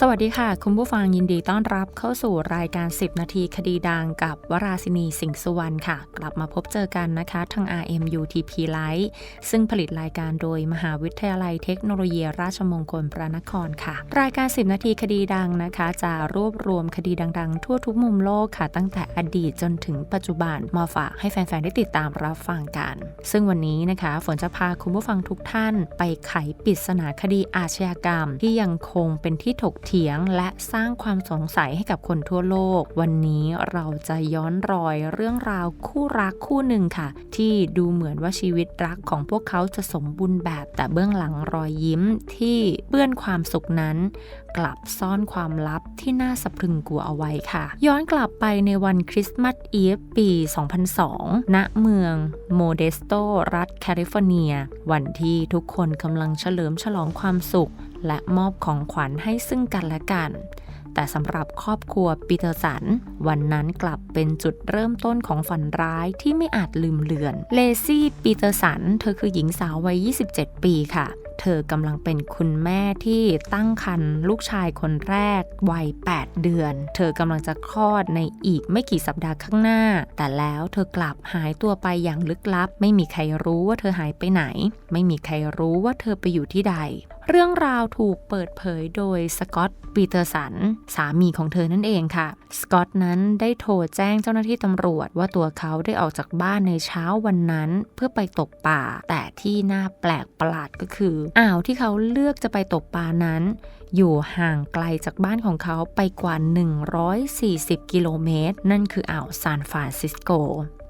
สวัสดีค่ะ คุณผู้ฟังยินดีต้อนรับเข้าสู่รายการ 10 นาทีคดีดังกับวราศินีสิงห์สุวรรณค่ะ กลับมาพบเจอกันนะคะ ทาง RMUTP Live ซึ่งผลิตรายการโดยมหาวิทยาลัยเทคโนโลยีราชมงคลพระนครค่ะ รายการ 10 นาทีคดีดังนะคะ จะรวบรวมคดีดังๆ ทั่วทุกมุมโลกค่ะ ตั้งแต่อดีตจนถึงปัจจุบันมาฝากให้แฟนๆได้ติดตามรับฟังกัน ซึ่งวันนี้นะคะฝนจะพาคุณผู้ฟังทุกท่าน ไปไขปริศนาคดีอาชญากรรม ที่ยังคงเป็นที่ถกเถียงและสร้างความสงสัยให้กับคนทั่วโลก วันนี้เราจะย้อนรอยเรื่องราวคู่รักคู่หนึ่งค่ะ ที่ดูเหมือนว่าชีวิตรักของพวกเขาจะสมบูรณ์แบบ แต่เบื้องหลังรอยยิ้มที่เปื้อนความสุขนั้น กลับซ่อนความลับที่น่าสะพรึงกลัวเอาไว้ค่ะ ย้อนกลับไปในวันคริสต์มาสอีฟปี 2002 ณเมืองโมเดสโต รัฐแคลิฟอร์เนีย วันที่ทุกคนกำลังเฉลิมฉลองความสุข และมอบของขวัญให้ซึ่งกันและกัน แต่สำหรับครอบครัวปีเตอร์สัน วันนั้นกลับเป็นจุดเริ่มต้นของฝันร้ายที่ไม่อาจลืมเลือน เลซี่ปีเตอร์สัน เธอคือหญิงสาววัย 27 ปีค่ะเธอกำลังเป็นคุณแม่ที่ตั้งครรภ์ลูกชายคนแรกวัย 8 เดือน เธอกำลังจะคลอดในอีกไม่กี่สัปดาห์ข้างหน้า แต่แล้วเธอกลับหายตัวไปอย่างลึกลับ ไม่มีใครรู้ว่าเธอหายไปไหน ไม่มีใครรู้ว่าเธอไปอยู่ที่ใด เรื่องราวถูกเปิดเผยโดยสกอตต์ปีเตอร์สัน สามีของเธอนั่นเองค่ะ สกอตต์นั้นได้โทรแจ้งเจ้าหน้าที่ตำรวจว่าตัวเขาได้ออกจากบ้านในเช้าวันนั้นเพื่อไปตกป่า แต่ที่น่าแปลกประหลาดก็คืออ่าวที่เขาเลือกจะไปตกปลานั้น อยู่ห่างไกลจากบ้านของเขาไปกว่า 140 กิโลเมตร นั่นคืออ่าวซานฟรานซิสโก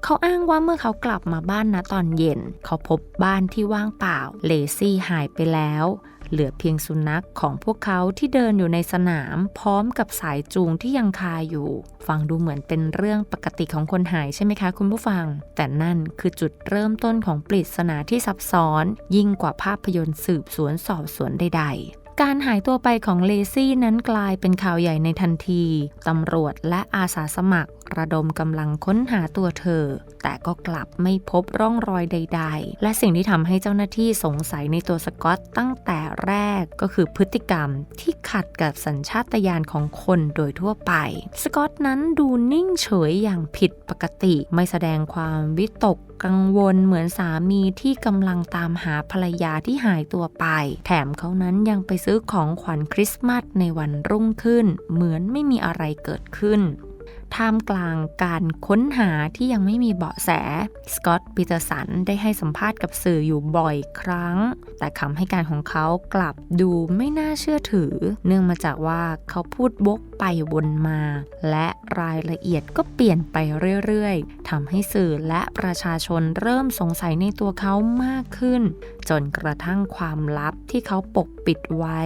เขาอ้างว่าเมื่อเขากลับมาบ้านนะตอนเย็น เขาพบบ้านที่ว่างเปล่าเลซี่หายไปแล้ว เหลือเพียงสุนัขของพวกเขาที่เดินอยู่ในสนามพร้อมกับสายจูงที่ยังคาอยู่ ฟังดูเหมือนเป็นเรื่องปกติของคนหายใช่ไหมคะคุณผู้ฟัง แต่นั่นคือจุดเริ่มต้นของปริศนาที่ซับซ้อน ยิ่งกว่าภาพยนตร์สืบสวนสอบสวนใด ๆการหายตัวไปของเลซี่นั้นกลายเป็นข่าวใหญ่ในทันที ตำรวจและอาสาสมัคร ระดมกำลังค้นหาตัวเธอ แต่ก็กลับไม่พบร่องรอยใด ๆ และสิ่งที่ทำให้เจ้าหน้าที่สงสัยในตัวสกอตตั้งแต่แรกก็คือพฤติกรรมที่ขัดกับสัญชาตญาณของคนโดยทั่วไป สกอตนั้นดูนิ่งเฉยอย่างผิดปกติไม่แสดงความวิตกกังวลเหมือนสามีที่กำลังตามหาภรรยาที่หายตัวไป แถมเขานั้นยังไปซื้อของขวัญคริสต์มาสในวันรุ่งขึ้น เหมือนไม่มีอะไรเกิดขึ้น ท่ามกลางการค้นหาที่ยังไม่มีเบาะแส สกอตต์ปีเตอร์สันได้ให้สัมภาษณ์กับสื่ออยู่บ่อยครั้ง แต่คำให้การของเขากลับดูไม่น่าเชื่อถือ เนื่องมาจากว่าเขาพูดวกไปวนมา และรายละเอียดก็เปลี่ยนไปเรื่อยๆทำให้สื่อและประชาชนเริ่มสงสัยในตัวเขามากขึ้น จนกระทั่งความลับที่เขาปกปิดไว้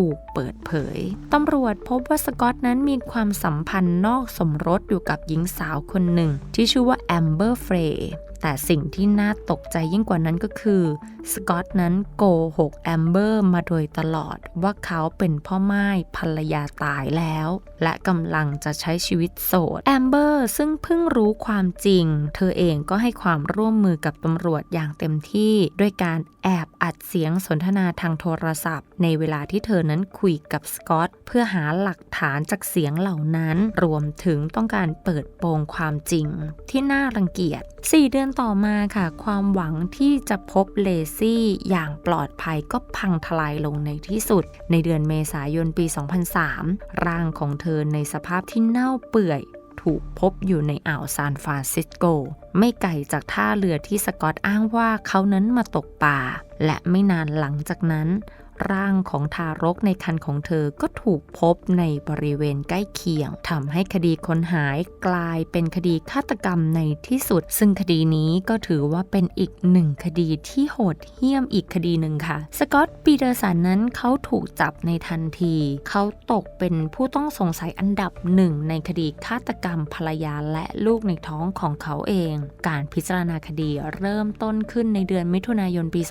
ถูกเปิดเผย ตำรวจพบว่าสกอตนั้นมีความสัมพันธ์นอกสมรสอยู่กับหญิงสาวคนหนึ่ง ที่ชื่อว่าแอมเบอร์เฟรย์ แต่สิ่งที่น่าตกใจยิ่งกว่านั้นก็คือสกอตนั้นโกหกแอมเบอร์มาโดยตลอดว่าเขาเป็นพ่อไม้ภรรยาตายแล้ว และกำลังจะใช้ชีวิตโสดแอมเบอร์ซึ่งเพิ่งรู้ความจริง เธอเองก็ให้ความร่วมมือกับตำรวจอย่างเต็มที่ ด้วยการแอบอัดเสียงสนทนาทางโทรศัพท์ ในเวลาที่เธอนั้นคุยกับสกอตเพื่อหาหลักฐานจากเสียงเหล่านั้น รวมถึงต้องการเปิดโปงความจริง ที่น่ารังเกียจ4เดือนต่อมาค่ะ ความหวังที่จะพบเลซี่อย่างปลอดภัยก็พังทลายลงในที่สุด ในเดือนเมษายนปี 2003 ร่างของเธอในสภาพที่เน่าเปื่อยถูกพบอยู่ในอ่าวซานฟรานซิสโก ไม่ไกลจากท่าเรือที่สกอตอ้างว่าเขานั้นมาตกปลาและไม่นานหลังจากนั้น ร่างของทารกในคันของเธอก็ถูกพบในบริเวณใกล้เคียงทำให้คดีคนหายกลายเป็นคดีฆาตกรรมในที่สุด ซึ่งคดีนี้ก็ถือว่าเป็นอีกหนึ่งคดีที่โหดเหี้ยมอีกคดีหนึ่งค่ะ สกอตต์ปีเตอร์สันนั้นเขาถูกจับในทันที เขาตกเป็นผู้ต้องสงสัยอันดับหนึ่งในคดีฆาตกรรมภรรยาและลูกในท้องของเขาเอง การพิจารณาคดีเริ่มต้นขึ้นในเดือนมิถุนายนปี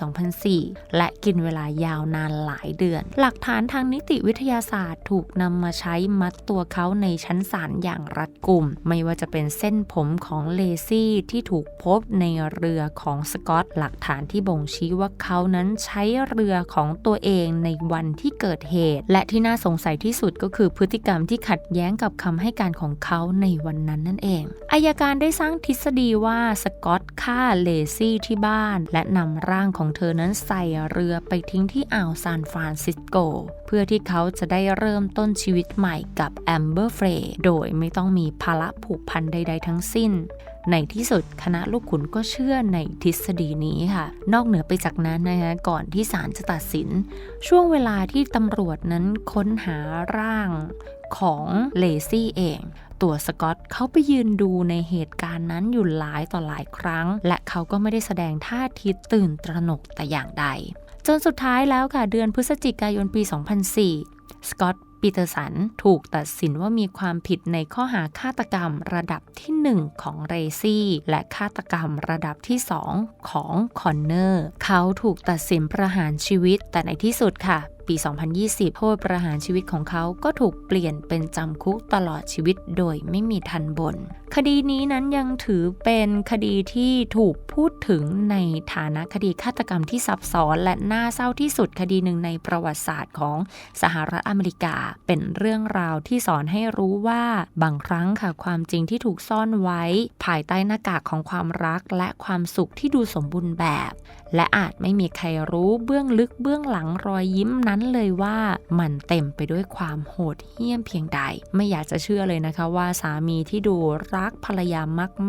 2004 และกินเวลายาวนานหลายเดือน หลักฐานทางนิติวิทยาศาสตร์ถูกนำมาใช้มัดตัวเขาในชั้นศาลอย่างรัดกุม ไม่ว่าจะเป็นเส้นผมของเลซี่ที่ถูกพบในเรือของสกอตหลักฐานที่บ่งชี้ว่าเขานั้นใช้เรือของตัวเองในวันที่เกิดเหตุ และที่น่าสงสัยที่สุดก็คือพฤติกรรมที่ขัดแย้งกับคำให้การของเขาในวันนั้นนั่นเองอายการได้สร้างทฤษฎีว่าสกอตฆ่าเลซี่ที่บ้าน และนำร่างของเธอนั้นใส่เรือไปทิ้งที่อ่าวซานฟรานซิสโก เพื่อที่เขาจะได้เริ่มต้นชีวิตใหม่กับแอมเบอร์เฟรโดยไม่ต้องมีภาระผูกพันใด ๆ ทั้งสิ้น ในที่สุดคณะลูกขุนก็เชื่อในทฤษฎีนี้ค่ะ นอกเหนือไปจากนั้นนะคะก่อนที่ศาลจะตัดสิน ช่วงเวลาที่ตำรวจนั้นค้นหาร่างของเลซี่เองตัวสกอตเขาไปยืนดูในเหตุการณ์นั้นอยู่หลายต่อหลายครั้ง และเขาก็ไม่ได้แสดงท่าทีตื่นตระหนกแต่อย่างใด จนสุดท้ายแล้วค่ะเดือนพฤศจิกายนปี 2004 สกอตปีเตอร์สันถูกตัดสินว่ามีความผิดในข้อหาฆาตกรรมระดับที่ 1 ของเรซี่ และฆาตกรรมระดับที่ 2 ของคอนเนอร์ เขาถูกตัดสินประหารชีวิต แต่ในที่สุดค่ะ ปี 2020 โทษประหารชีวิตของเขาก็ถูกเปลี่ยนเป็นจำคุกตลอดชีวิตโดยไม่มีทันบน คดีนี้นั้นยังถือเป็นคดีที่ถูกพูดถึงในฐานะคดีฆาตกรรมที่ซับซ้อน และน่าเศร้าที่สุดคดีหนึ่งในประวัติศาสตร์ของสหรัฐอเมริกา เป็นเรื่องราวที่สอนให้รู้ว่าบางครั้งค่ะความจริงที่ถูกซ่อนไว้ ภายใต้หน้ากากของความรักและความสุขที่ดูสมบูรณ์แบบ และอาจไม่มีใครรู้เบื้องลึกเบื้องหลังรอยยิ้มนั้นเลยว่ามันเต็มไปด้วยความโหดเหี้ยมเพียงใด ไม่อยากจะเชื่อเลยนะคะว่าสามีที่ดูรักภรรยา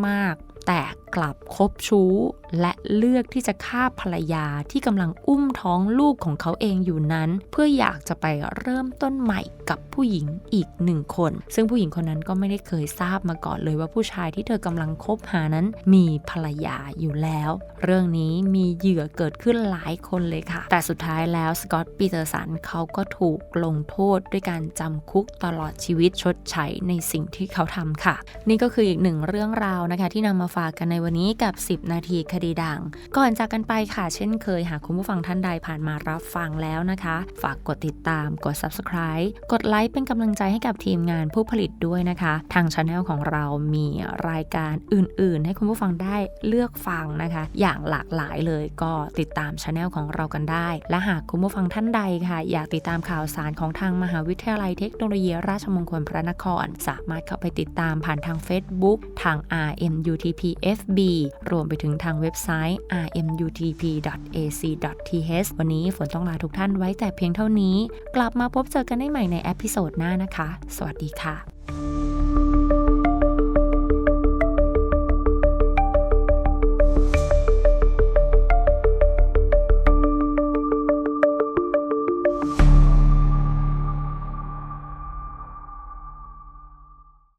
มาก ๆ แต่กลับคบชู้ และเลือกที่จะฆ่าภรรยาที่กำลังอุ้มท้องลูกของเขาเองอยู่นั้น เพื่ออยากจะไปเริ่มต้นใหม่กับผู้หญิงอีกหนึ่งคน ซึ่งผู้หญิงคนนั้นก็ไม่ได้เคยทราบมาก่อนเลยว่าผู้ชายที่เธอกำลังคบหานั้นมีภรรยาอยู่แล้ว เรื่องนี้มีเหยื่อเกิดขึ้นหลายคนเลยค่ะ แต่สุดท้ายแล้วสกอตต์ปีเตอร์สันเขาก็ถูกลงโทษด้วยการจำคุกตลอดชีวิตชดใช้ในสิ่งที่เขาทำค่ะ นี่ก็คืออีกหนึ่งเรื่องราวนะคะ ที่นำมาฝากกันในวันนี้กับ 10 นาทีคดีดัง ก่อนจากกันไปค่ะ เช่นเคยหากคุณผู้ฟังท่านใดผ่านมารับฟังแล้วนะคะ ฝากกดติดตาม กด subscribe กดไลค์เป็นกำลังใจให้กับทีมงานผู้ผลิตด้วยนะคะ ทางช anel ของเรามีรายการอื่น ๆ ให้คุณผู้ฟังได้เลือกฟังนะคะ อย่างหลากหลายเลยก็ติดตามช anel ของเรากันได้ และหากคุณผู้ฟังท่านใดค่ะ อยากติดตามข่าวสารของทางมหาวิทยาลัยเทคโนโลยีราชมงคลพระนคร สามารถเข้าไปติดตามผ่านทาง Facebook ทาง RMUTPFB รวมไปถึงทางเว็บบไซต์ rmutp.ac.th วันนี้ฝนต้องลาทุกท่านไว้แต่เพียงเท่านี้ กลับมาพบเจอกันได้ใหม่ในเอพิโซดหน้านะคะ สวัสดีค่ะ